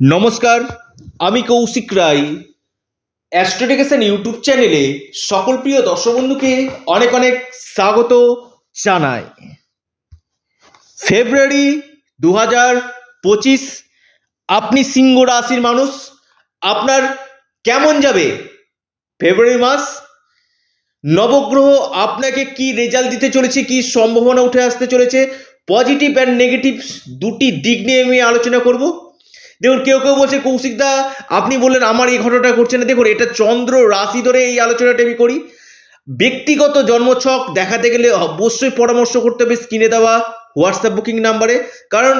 নমস্কার, আমি কৌশিক রায়। অ্যাস্ট্রোডিকেশন ইউটিউব চ্যানেলে সকল প্রিয় দর্শক বন্ধুকে অনেক অনেক স্বাগত জানাই। ফেব্রুয়ারি দু হাজার পঁচিশ, আপনি সিংহ রাশির মানুষ, আপনার কেমন যাবে? ফেব্রুয়ারি মাস, নবগ্রহ আপনাকে কি রেজাল্ট দিতে চলেছে, কি সম্ভাবনা উঠে আসতে চলেছে? পজিটিভ অ্যান্ড নেগেটিভ দুটি দিক নিয়ে আমি আলোচনা করব। দেখুন, কেউ কেউ বলছে, কৌশিক দা, আপনি বললেন আমার এই ঘটনাটা করছে না। দেখুন, এটা চন্দ্র রাশি ধরে এই আলোচনাটা আমি করি। ব্যক্তিগত জন্মছক দেখাতে গেলে অবশ্যই পরামর্শ করতে হবে স্ক্রিনে দেওয়া হোয়াটসঅ্যাপ বুকিং নাম্বারে। কারণ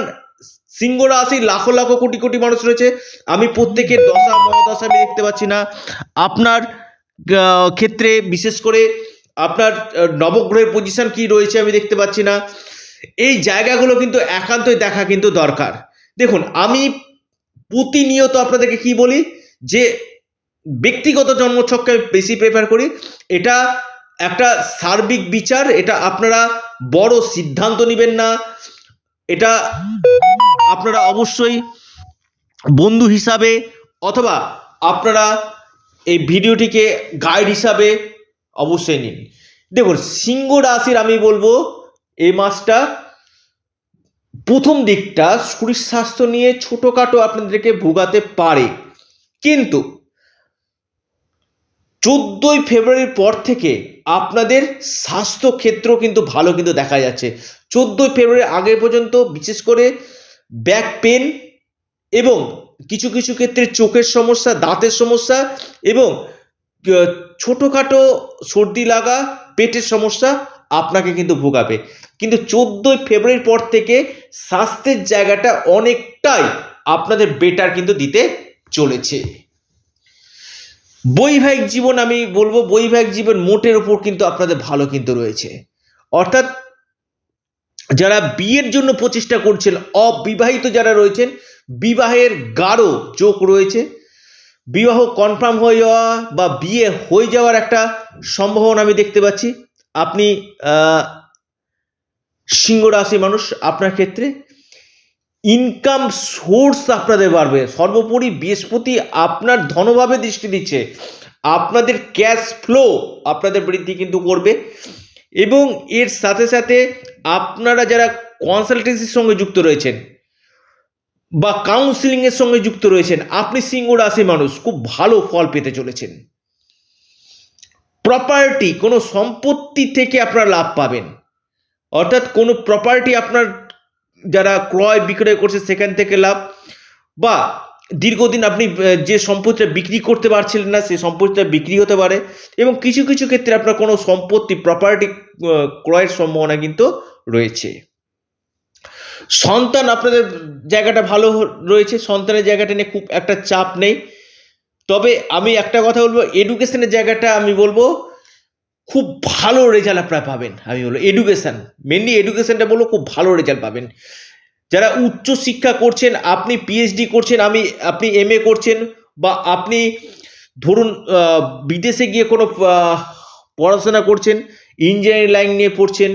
সিংহ রাশি লাখো লাখো কোটি কোটি মানুষ রয়েছে। আমি প্রত্যেকের দশা মহাদশা আমি দেখতে পাচ্ছি না। আপনার ক্ষেত্রে বিশেষ করে আপনার নবগ্রহের পজিশন কি রয়েছে আমি দেখতে পাচ্ছি না। এই জায়গাগুলো কিন্তু একান্তই দেখা কিন্তু দরকার। দেখুন, আমি প্রতিনিয়ত আপনাদেরকে কি বলি, যে ব্যক্তিগত জন্মছককে বেশি প্রেফার করি, এটা একটা সার্বিক বিচার, এটা আপনারা বড় সিদ্ধান্ত নেবেন না, এটা আপনারা অবশ্যই বন্ধু হিসাবে অথবা আপনারা এই ভিডিওটিকে গাইড হিসাবে অবশ্যই নিন। দেখুন, সিংহ রাশির আমি বলব, এই মাসটা প্রথম দিকটা শরীর স্বাস্থ্য নিয়ে ছোটোখাটো আপনাদেরকে ভোগাতে পারে। কিন্তু চোদ্দোই ফেব্রুয়ারির পর থেকে আপনাদের স্বাস্থ্য ক্ষেত্র কিন্তু ভালো কিন্তু দেখা যাচ্ছে। চোদ্দোই ফেব্রুয়ারি আগে পর্যন্ত বিশেষ করে ব্যাক পেন এবং কিছু কিছু ক্ষেত্রে চোখের সমস্যা, দাঁতের সমস্যা এবং ছোটোখাটো সর্দি লাগা, পেটের সমস্যা আপনাকে কিন্তু ভোগাবে। কিন্তু চোদ্দোই ফেব্রুয়ারির পর থেকে স্বাস্থ্যের জায়গাটা অনেকটাই আপনাদের বেটার কিন্তু দিতে চলেছে। বৈবাহিক জীবন আমি বলব, বৈবাহিক জীবন মোটের উপর কিন্তু আপনাদের ভালো কিন্তু রয়েছে। অর্থাৎ যারা বিয়ের জন্য প্রচেষ্টা করছেন, অবিবাহিত যারা রয়েছেন, বিবাহের গাঢ় চোখ রয়েছে। বিবাহ কনফার্ম হয়ে যাওয়া বা বিয়ে হয়ে যাওয়ার একটা সম্ভাবনা আমি দেখতে পাচ্ছি। আপনি সিংহ রাশি মানুষ, আপনার ক্ষেত্রে ইনকাম সোর্স আপনাদের বাড়বে। সর্বোপরি বৃহস্পতি আপনার ধনভাবে দৃষ্টি দিচ্ছে। আপনাদের ক্যাশ ফ্লো আপনাদের বৃদ্ধি কিন্তু করবে এবং এর সাথে সাথে আপনারা যারা কনসালটেন্সির সঙ্গে যুক্ত রয়েছেন বা কাউন্সিলিংয়ের সঙ্গে যুক্ত রয়েছেন, আপনি সিংহ রাশি মানুষ, খুব ভালো ফল পেতে চলেছেন। প্রপার্টি কোনো সম্পত্তি থেকে আপনারা লাভ পাবেন। অর্থাৎ কোনো প্রপার্টি আপনার যারা ক্রয় বিক্রয় করছে সেখান থেকে লাভ বা দীর্ঘদিন আপনি যে সম্পত্তিটা বিক্রি করতে পারছিলেন না সেই সম্পত্তিটা বিক্রি হতে পারে এবং কিছু কিছু ক্ষেত্রে আপনার কোনো সম্পত্তি প্রপার্টি ক্রয়ের সম্ভাবনা কিন্তু রয়েছে। সন্তান আপনাদের জায়গাটা ভালো রয়েছে। সন্তানের জায়গাটা নিয়ে খুব একটা চাপ নেই। তবে আমি একটা কথা বলব এডুকেশনের জায়গাটা আমি বলব, খুব ভালো রেজাল্ট আপনারা পাবেন, আমি বলব। এডুকেশন মেনলি এডুকেশনটা বলব, খুব ভালো রেজাল্ট পাবেন। যারা উচ্চ শিক্ষা করছেন, আপনি পিএইচডি করছেন, আমি, আপনি এমএ করছেন, বা আপনি ধরুন বিদেশে গিয়ে কোনো পড়াশোনা করছেন ইঞ্জিনিয়ারিং লাইন নিয়ে পড়ছেন,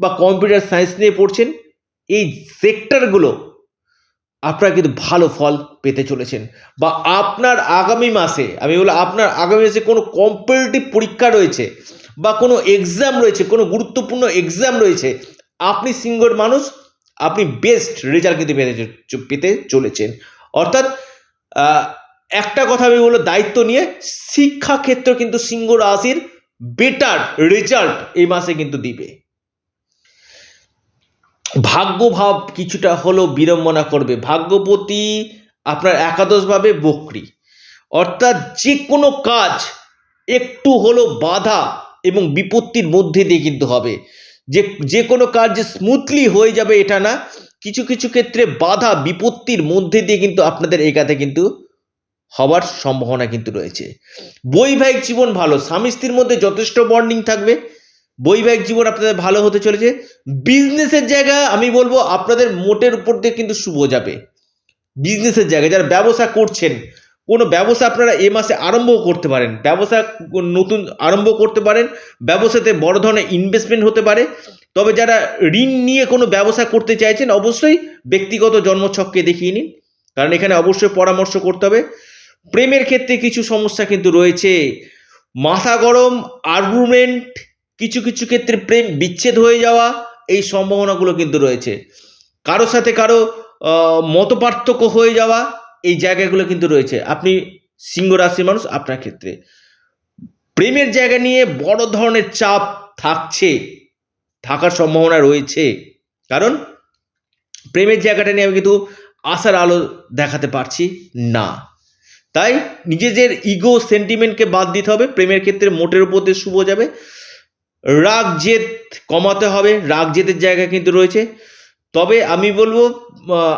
বা কম্পিউটার সায়েন্স নিয়ে পড়ছেন, এই সেক্টরগুলো আপনারা কিন্তু ভালো ফল পেতে চলেছেন বা আপনার আগামী মাসে, আমি বলব আপনার আগামী মাসে কোনো কম্পিটিটিভ পরীক্ষা রয়েছে বা কোনো এক্সাম রয়েছে, কোনো গুরুত্বপূর্ণ এক্সাম রয়েছে, আপনি সিঙ্গর মানুষ, আপনি বেস্ট রেজাল্ট কিন্তু পেতে পেতে চলেছেন। অর্থাৎ একটা কথা আমি বলব, দায়িত্ব নিয়ে শিক্ষাক্ষেত্র কিন্তু সিংহ রাশির বেটার রেজাল্ট এই মাসে কিন্তু দিবে। ভাগ্যভাব কিছুটা হলেও বিড়ম্বনা করবে। ভাগ্যপতি আপনার একাদশভাবে বকরি। অর্থাৎ যে কোনো কাজ একটু হলো বাধা এবং বিপত্তির মধ্যে দিয়ে কিন্তু হবে। যে যে কোনো কাজ যে স্মুথলি হয়ে যাবে এটা না, কিছু কিছু ক্ষেত্রে বাধা, বিপত্তির মধ্যে দিয়ে কিন্তু আপনাদের এগাতে কিন্তু হওয়ার সম্ভাবনা কিন্তু রয়েছে। বৈবাহিক জীবন ভালো স্বামী স্ত্রীর মধ্যে যথেষ্ট বন্ডিং থাকবে। বৈবাহিক জীবন আপনাদের ভালো হতে চলেছে। বিজনেসের জায়গা আমি বলব আপনাদের মোটের উপর দিয়ে কিন্তু শুভ যাবে। বিজনেসের জায়গায় যারা ব্যবসা করছেন, কোনো ব্যবসা আপনারা এ মাসে আরম্ভ করতে পারেন। ব্যবসা নতুন আরম্ভ করতে পারেন। ব্যবসাতে বড় ধরনের ইনভেস্টমেন্ট হতে পারে। তবে যারা ঋণ নিয়ে কোনো ব্যবসা করতে চাইছেন, অবশ্যই ব্যক্তিগত জন্মছককে দেখিয়ে নিন। কারণ এখানে অবশ্যই পরামর্শ করতে হবে। প্রেমের ক্ষেত্রে কিছু সমস্যা কিন্তু রয়েছে। মাথা গরম আর্গুমেন্ট কিছু কিছু ক্ষেত্রে প্রেম বিচ্ছেদ হয়ে যাওয়া এই সম্ভাবনাগুলো কিন্তু রয়েছে। কারও সাথে কারও মত পার্থক্য হয়ে যাওয়া এই জায়গাগুলো কিন্তু রয়েছে। আপনি সিংহ রাশির মানুষ, আপনার ক্ষেত্রে। প্রেমের জায়গা নিয়ে বড় ধরনের চাপ থাকছে, থাকার সম্ভাবনা রয়েছে। কারণ প্রেমের জায়গাটা নিয়ে আমি কিন্তু আশার আলো দেখাতে পারছি না। তাই নিজেদের ইগো সেন্টিমেন্টকে বাদ দিতে হবে। প্রেমের ক্ষেত্রে মোটের উপর দিয়ে শুভ যাবে। রাগ জেদ কমাতে হবে রাগ জেদের জায়গা কিন্তু রয়েছে। তবে আমি বলব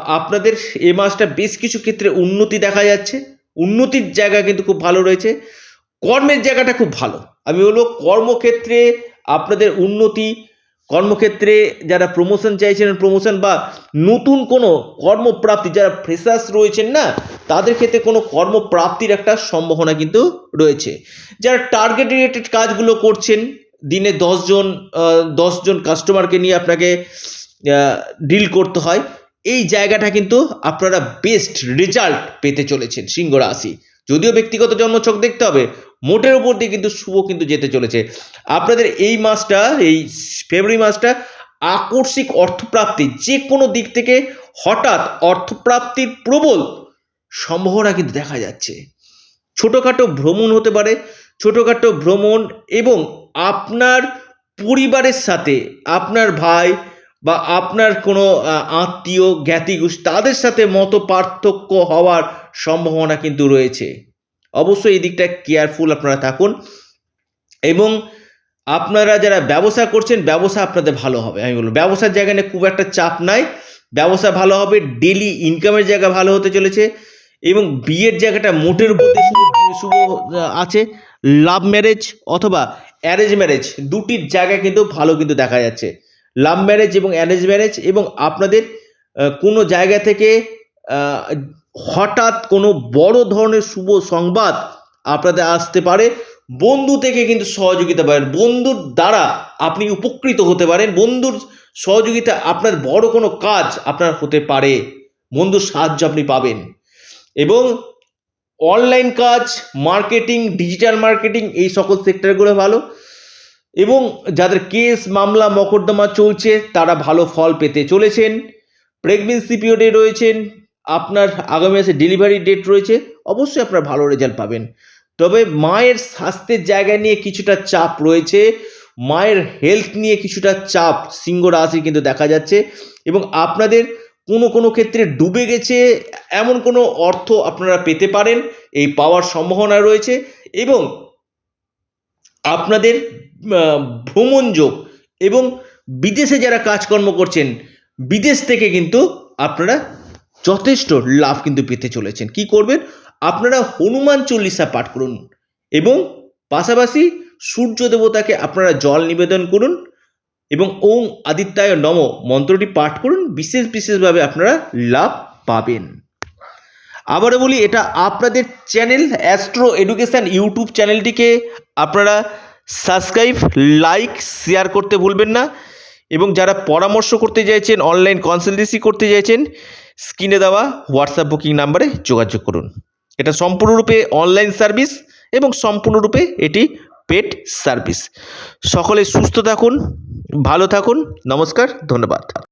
আপনাদের এ মাসটা বেশ কিছু ক্ষেত্রে উন্নতি দেখা যাচ্ছে। উন্নতির জায়গা কিন্তু খুব ভালো রয়েছে। কর্মের জায়গাটা খুব ভালো। আমি বলব, কর্মক্ষেত্রে আপনাদের উন্নতি, কর্মক্ষেত্রে যারা প্রমোশন চাইছেন প্রমোশন বা নতুন কোনো কর্মপ্রাপ্তি, যারা ফ্রেশার্স রয়েছেন না, তাদের ক্ষেত্রে কোনো কর্মপ্রাপ্তির একটা সম্ভাবনা কিন্তু রয়েছে। যারা টার্গেট রিলেটেড কাজগুলো করছেন দিনে দশজন দশজন কাস্টমারকে নিয়ে আপনাকে ডিল করতে হয়। এই জায়গাটা কিন্তু আপনারা বেস্ট রেজাল্ট পেতে চলেছেন সিংহ রাশি। যদিও ব্যক্তিগত জন্মছক দেখতে হবে, মোটের উপর দিয়ে কিন্তু শুভ কিন্তু যেতে চলেছে। আপনাদের এই মাসটা, এই ফেব্রুয়ারি মাসটা আকস্মিক অর্থপ্রাপ্তি যে কোনো দিক থেকে হঠাৎ অর্থপ্রাপ্তির প্রবল সম্ভাবনা কিন্তু দেখা যাচ্ছে। ছোটোখাটো ভ্রমণ হতে পারে, ছোটোখাটো ভ্রমণ এবং আপনার পরিবারের সাথে, আপনার ভাই বা আপনার কোনো আত্মীয় জ্ঞাতি গোষ্ঠী তাদের সাথে মত পার্থক্য হওয়ার সম্ভাবনা কিন্তু রয়েছে। অবশ্যই এই দিকটা কেয়ারফুল আপনারা থাকুন এবং আপনারা যারা ব্যবসা করছেন, ব্যবসা আপনাদের ভালো হবে। আমি বলব, ব্যবসার জায়গা নিয়ে খুব একটা চাপ নাই। ব্যবসা ভালো হবে ডেলি ইনকামের জায়গা ভালো হতে চলেছে এবং বিয়ের জায়গাটা মোটের শুভ শুভ আছে। লাভ ম্যারেজ অথবা অ্যারেঞ্জ ম্যারেজ দুটির জায়গা কিন্তু ভালো কিন্তু দেখা যাচ্ছে। লাভ ম্যারেজ এবং অ্যারেঞ্জ ম্যারেজ এবং আপনাদের কোনো জায়গা থেকে হঠাৎ কোনো বড় ধরনের শুভ সংবাদ আপনাদের আসতে পারে। বন্ধু থেকে কিন্তু সহযোগিতা পাবেন। বন্ধুর দ্বারা আপনি উপকৃত হতে পারেন। বন্ধুর সহযোগিতা আপনার বড় কোনো কাজ আপনার হতে পারে। বন্ধুর সাহায্য আপনি পাবেন। এবং অনলাইন কাজ মার্কেটিং ডিজিটাল মার্কেটিং এই সকল সেক্টরগুলো ভালো। এবং যাদের কেস মামলা, মকদ্দমা চলছে, তারা ভালো ফল পেতে চলেছেন। প্রেগনেন্সি পিরিয়ডে রয়েছেন, আপনার আগামী মাসে ডেলিভারি ডেট রয়েছে, অবশ্যই আপনার ভালো রেজাল্ট পাবেন। তবে মায়ের স্বাস্থ্যের জায়গা নিয়ে কিছুটা চাপ রয়েছে, মায়ের হেলথ নিয়ে কিছুটা চাপ, সিংহ রাশি কিন্তু দেখা যাচ্ছে। এবং আপনাদের কোনো কোনো ক্ষেত্রে ডুবে গেছে, এমন কোনো অর্থ আপনারা পেতে পারেন, এই পাওয়ার সম্ভাবনা রয়েছে এবং আপনাদের ভ্রমণ যোগ এবং বিদেশে যারা কাজকর্ম করছেন, বিদেশ থেকে কিন্তু আপনারা যথেষ্ট লাভ কিন্তু পেতে চলেছেন। কি করবেন? আপনারা হনুমান চল্লিশা পাঠ করুন এবং পাশাপাশি সূর্য দেবতাকে আপনারা জল নিবেদন করুন। এবং ওম আদিত্যায় নম মন্ত্রটি পাঠ করুন। বিশেষ বিশেষভাবে আপনারা লাভ পাবেন। আবারও বলি, এটা আপনাদের চ্যানেল অ্যাস্ট্রো এডুকেশান ইউটিউব চ্যানেলটিকে আপনারা সাবস্ক্রাইব, লাইক, শেয়ার করতে ভুলবেন না। এবং যারা পরামর্শ করতে চাইছেন, অনলাইন কনসালটেন্সি করতে চাইছেন, স্ক্রিনে দেওয়া হোয়াটসঅ্যাপ বুকিং নাম্বারে যোগাযোগ করুন। এটা সম্পূর্ণরূপে অনলাইন সার্ভিস এবং সম্পূর্ণরূপে এটি পেড সার্ভিস। সকলে সুস্থ থাকুন। ভালো থাকুন নমস্কার ধন্যবাদ।